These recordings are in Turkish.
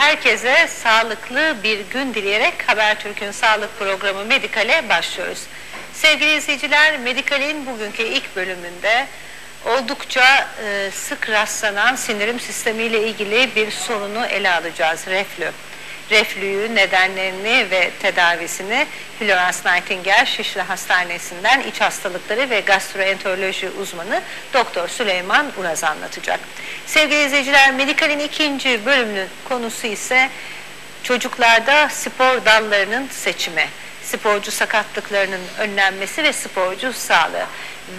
Herkese sağlıklı bir gün dileyerek Habertürk'ün sağlık programı Medikal'e başlıyoruz. Sevgili izleyiciler, Medikal'in bugünkü ilk bölümünde oldukça e, sık rastlanan sindirim sistemiyle ilgili bir sorunu ele alacağız, reflü. Reflüyü, nedenlerini ve tedavisini Florence Nightingale Şişli Hastanesi'nden iç hastalıkları ve gastroenteroloji uzmanı Doktor Süleyman Uraz anlatacak. Sevgili izleyiciler, Medikal'in ikinci bölümünün konusu ise çocuklarda spor dallarının seçimi sporcu sakatlıklarının önlenmesi ve sporcu sağlığı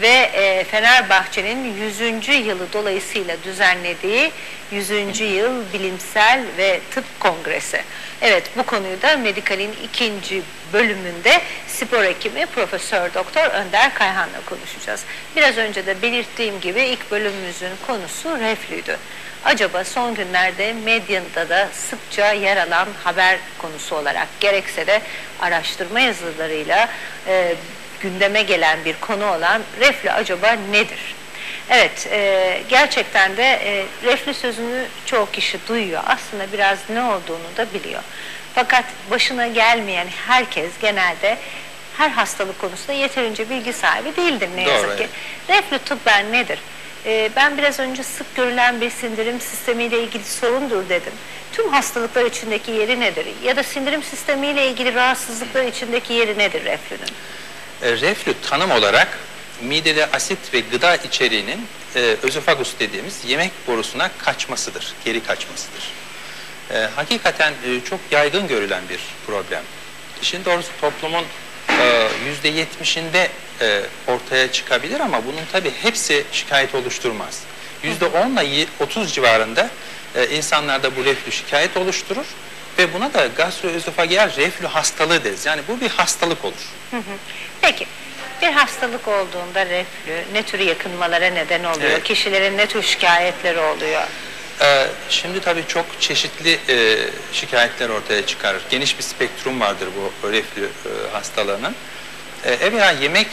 ve e, Fenerbahçe'nin 100. yılı dolayısıyla düzenlediği 100. yıl bilimsel ve tıp kongresi. Evet bu konuyu da Medikal'in ikinci bölümünde spor hekimi Profesör Doktor Önder Kayhan'la konuşacağız. Biraz önce de belirttiğim gibi ilk bölümümüzün konusu reflüydü. Acaba son günlerde medyada da sıkça yer alan haber konusu olarak gerekse de araştırma yazılarıyla e, gündeme gelen bir konu olan reflü acaba nedir? Evet, e, gerçekten de e, reflü sözünü çoğu kişi duyuyor. Aslında biraz ne olduğunu da biliyor. Fakat başına gelmeyen herkes genelde her hastalık konusunda yeterince bilgi sahibi değildir ne Doğru, yazık ki. Reflü tıbben nedir? E, ben biraz önce sık görülen bir sindirim sistemiyle ilgili sorundur dedim. Tüm hastalıklar içindeki yeri nedir? Ya da sindirim sistemiyle ilgili rahatsızlıklar içindeki yeri nedir reflünün? E, reflü tanım olarak midede asit ve gıda içeriğinin e, özofagus dediğimiz yemek borusuna kaçmasıdır, geri kaçmasıdır. E, hakikaten e, çok yaygın görülen bir problem. İşin doğrusu toplumun e, yüzde yetmişinde e, ortaya çıkabilir ama bunun tabi hepsi şikayet oluşturmaz. Yüzde onla otuz civarında insanlarda bu reflü şikayet oluşturur ve buna da gastroözofageal reflü hastalığı deriz. Yani bu bir hastalık olur. Hı hı. Peki bir hastalık olduğunda reflü ne tür yakınmalara neden oluyor? Evet. Kişilerin ne tür şikayetleri oluyor? Ee, şimdi tabii çok çeşitli e, şikayetler ortaya çıkarır. Geniş bir spektrum vardır bu reflü e, hastalığının. E, evvela yemek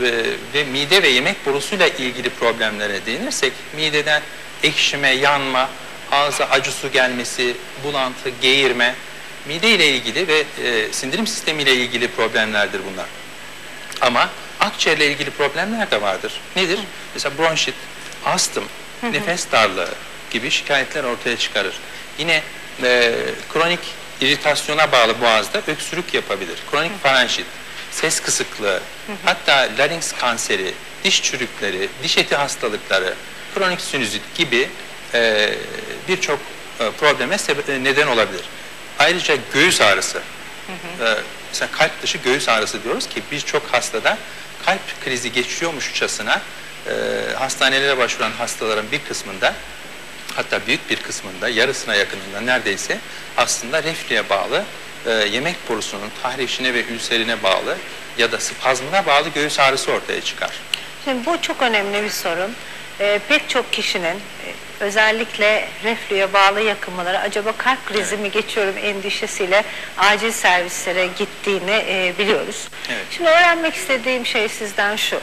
ve, ve mide ve yemek borusuyla ilgili problemlere değinirsek mideden ekşime, yanma, ağza acı su gelmesi, bulantı, geğirme, mide ile ilgili ve e, sindirim sistemi ile ilgili problemlerdir bunlar. Ama akciğerle ilgili problemler de vardır. Nedir? Mesela bronşit, astım, nefes darlığı gibi şikayetler ortaya çıkarır. Yine e, kronik iritasyona bağlı boğazda öksürük yapabilir. Kronik faranjit, ses kısıklığı, hatta larynx kanseri, diş çürükleri, diş eti hastalıkları, kronik sinüzit gibi e, birçok e, probleme e, neden olabilir. Ayrıca göğüs ağrısı, e, mesela kalp dışı göğüs ağrısı diyoruz ki birçok hastada kalp krizi geçiyormuşçasına e, hastanelere başvuran hastaların bir kısmında hatta büyük bir kısmında yarısına yakınında neredeyse aslında reflüye bağlı e, yemek borusunun tahrişine ve ülserine bağlı ya da spazmına bağlı göğüs ağrısı ortaya çıkar. Şimdi bu çok önemli bir sorun. Ee, pek çok kişinin e, özellikle reflüye bağlı yakınmaları acaba kalp krizi mi geçiyorum endişesiyle acil servislere gittiğini e, biliyoruz. Evet. Şimdi öğrenmek istediğim şey sizden şu.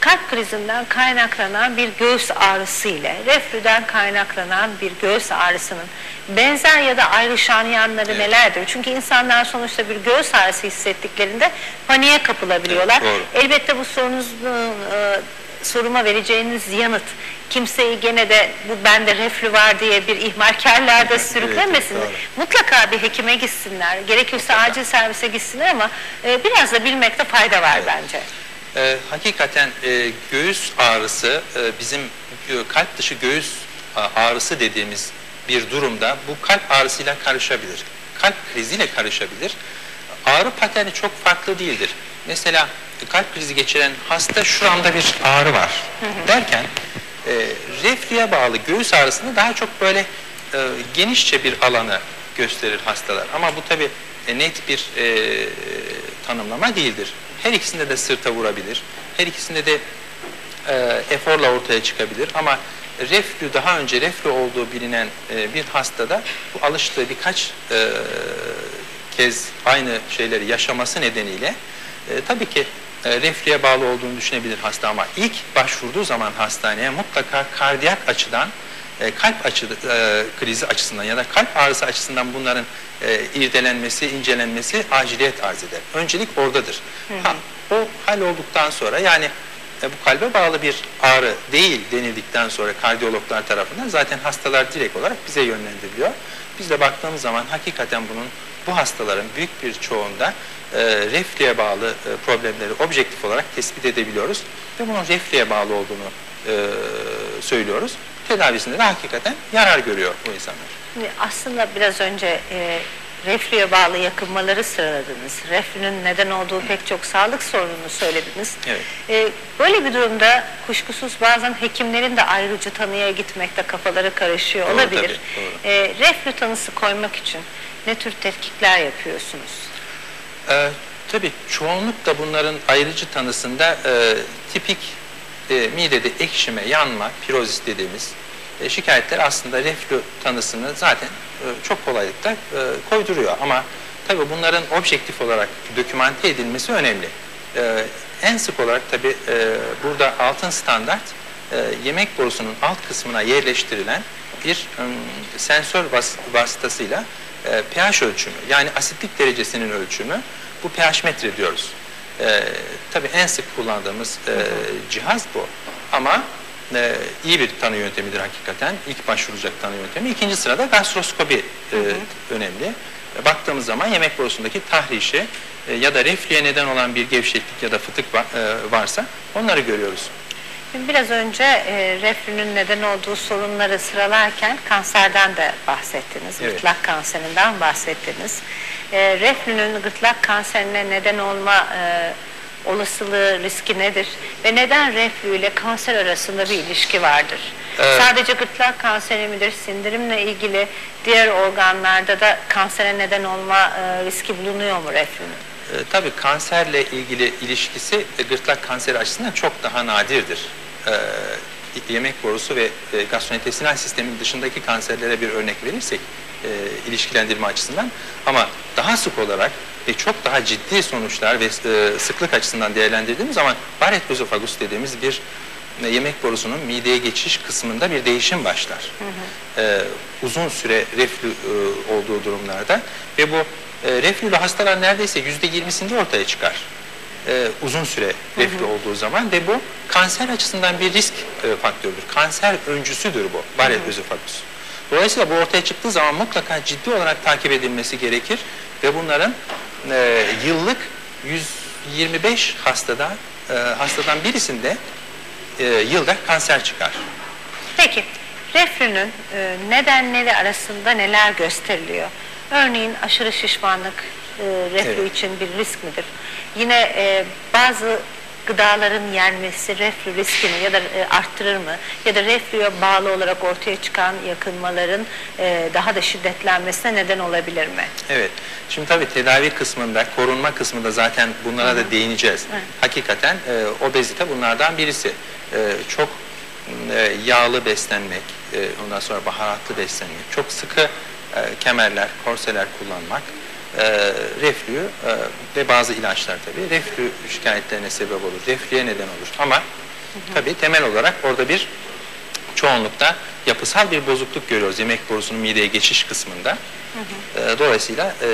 Kalp krizinden kaynaklanan bir göğüs ağrısı ile reflüden kaynaklanan bir göğüs ağrısının benzer ya da ayrışan yanları Evet. nelerdir? Çünkü insanlar sonuçta bir göğüs ağrısı hissettiklerinde paniğe kapılabiliyorlar. Evet, doğru. Elbette bu sorunuzun e, soruma vereceğiniz yanıt kimseyi gene de bu bende reflü var diye bir ihmalkarlarda sürüklemesin. doğru. Mutlaka bir hekime gitsinler. Gerekirse acil servise gitsinler ama e, biraz da bilmekte fayda var bence. E, hakikaten e, göğüs ağrısı e, bizim gö- kalp dışı göğüs ağrısı dediğimiz bir durumda bu kalp ağrısıyla karışabilir. Kalp kriziyle karışabilir. Ağrı paterni çok farklı değildir. Mesela e, kalp krizi geçiren hasta şuramda bir ağrı var derken e, reflüye bağlı göğüs ağrısını daha çok böyle e, genişçe bir alanı gösterir hastalar. Ama bu tabi net bir e, tanımlama değildir. Her ikisinde de sırta vurabilir. Her ikisinde de e, eforla ortaya çıkabilir. Ama reflü daha önce reflü olduğu bilinen e, bir hastada bu alıştığı birkaç e, kez aynı şeyleri yaşaması nedeniyle e, tabii ki e, reflüye bağlı olduğunu düşünebilir hasta ama ilk başvurduğu zaman hastaneye mutlaka kardiyak açıdan e, kalp açı, e, krizi açısından ya da kalp ağrısı açısından bunların e, irdelenmesi, incelenmesi aciliyet arz eder. Öncelik oradadır. Ha, o hal olduktan sonra yani e, bu kalbe bağlı bir ağrı değil denildikten sonra kardiyologlar tarafından zaten hastalar direkt olarak bize yönlendiriliyor. Biz de baktığımız zaman hakikaten bunun bu hastaların büyük bir çoğunda e, reflüye bağlı e, problemleri objektif olarak tespit edebiliyoruz ve bunun reflüye bağlı olduğunu e, söylüyoruz. Tedavisinde de hakikaten yarar görüyor bu insanlar. Aslında biraz önce e, reflüye bağlı yakınmaları sıraladınız. Reflünün neden olduğu pek çok sağlık sorununu söylediniz. Evet. E, böyle bir durumda kuşkusuz bazen hekimlerin de ayrıcı tanıya gitmekte kafaları karışıyor Doğru, olabilir. tabii, doğru. E, reflü tanısı koymak için ne tür tetkikler yapıyorsunuz? Ee, tabii çoğunlukla bunların ayrıcı tanısında e, tipik e, midede ekşime, yanma, pirozis dediğimiz e, şikayetler aslında reflü tanısını zaten e, çok kolaylıkla e, koyduruyor. Ama tabii bunların objektif olarak dokümante edilmesi önemli. E, en sık olarak tabii e, burada altın standart yemek borusunun alt kısmına yerleştirilen bir e, sensör vas vasıtasıyla e, pH ölçümü yani asitlik derecesinin ölçümü bu pH metre diyoruz. E, tabii en sık kullandığımız e, cihaz bu ama e, iyi bir tanı yöntemidir hakikaten. İlk başvurulacak tanı yöntemi. İkinci sırada gastroskopi e, önemli. E, baktığımız zaman yemek borusundaki tahrişi e, ya da reflüye neden olan bir gevşeklik ya da fıtık va- e, varsa onları görüyoruz. Şimdi biraz önce e, reflünün neden olduğu sorunları sıralarken kanserden de bahsettiniz. Evet. Gırtlak kanserinden bahsettiniz. E, reflünün gırtlak kanserine neden olma e, olasılığı, riski nedir? Ve neden reflü ile kanser arasında bir ilişki vardır? Evet. Sadece gırtlak kanseri midir? Sindirimle ilgili diğer organlarda da kansere neden olma e, riski bulunuyor mu reflünün? E, tabii kanserle ilgili ilişkisi e, gırtlak kanseri açısından çok daha nadirdir. E, yemek borusu ve e, gastrointestinal sistemin dışındaki kanserlere bir örnek verirsek e, ilişkilendirme açısından ama daha sık olarak ve çok daha ciddi sonuçlar ve e, sıklık açısından değerlendirdiğimiz zaman Barrett özofagus dediğimiz bir e, yemek borusunun mideye geçiş kısmında bir değişim başlar. E, uzun süre reflü e, olduğu durumlarda ve bu e, reflülü hastalar neredeyse yüzde yirmisinde ortaya çıkar. E, uzun süre reflü olduğu zaman ve bu kanser açısından bir risk e, faktörüdür. Kanser öncüsüdür bu Barrett özofagus. Dolayısıyla bu ortaya çıktığı zaman mutlaka ciddi olarak takip edilmesi gerekir ve bunların e, yıllık 125 hastada e, hastadan birisinde e, yılda kanser çıkar. Peki, reflünün e, nedenleri arasında neler gösteriliyor? Örneğin aşırı şişmanlık e, reflü Evet. için bir risk midir? Yine e, bazı gıdaların yenmesi reflü riskini ya da e, arttırır mı? Ya da reflüye bağlı olarak ortaya çıkan yakınmaların e, daha da şiddetlenmesine neden olabilir mi? Evet. Şimdi tabii tedavi kısmında, korunma kısmında zaten bunlara da değineceğiz. Evet. Hakikaten e, obezite bunlardan birisi. E, çok e, yağlı beslenmek, e, ondan sonra baharatlı beslenmek, çok sıkı e, kemerler, korseler kullanmak, e, reflü e, ve bazı ilaçlar tabii reflü şikayetlerine sebep olur, reflüye neden olur. Ama tabii temel olarak orada bir çoğunlukta yapısal bir bozukluk görüyoruz yemek borusunun mideye geçiş kısmında. E, Dolayısıyla e,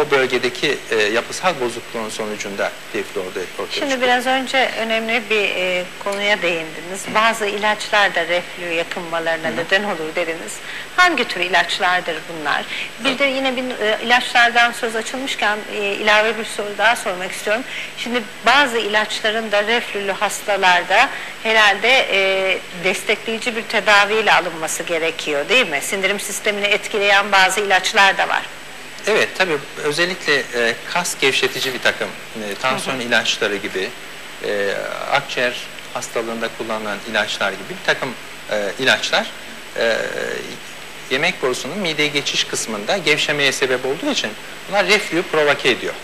o bölgedeki e, yapısal bozukluğun sonucunda reflü orada ortaya Şimdi çıkıyor. biraz önce önemli bir e, konuya değindiniz. Bazı ilaçlar da reflü yakınmalarına neden olur dediniz. Hangi tür ilaçlardır bunlar? Bir de yine bir e, ilaçlardan söz açılmışken e, ilave bir soru daha sormak istiyorum. Şimdi bazı ilaçların da reflülü hastalarda herhalde e, destekleyici bir tedaviyle alınması gerekiyor değil mi? Sindirim sistemini etkileyen bazı ilaçlar da var. Evet tabii özellikle e, kas gevşetici bir takım e, tansiyon ilaçları gibi e, akciğer hastalığında kullanılan ilaçlar gibi bir takım e, ilaçlar e, yemek borusunun mideye geçiş kısmında gevşemeye sebep olduğu için bunlar reflüyü provoke ediyor.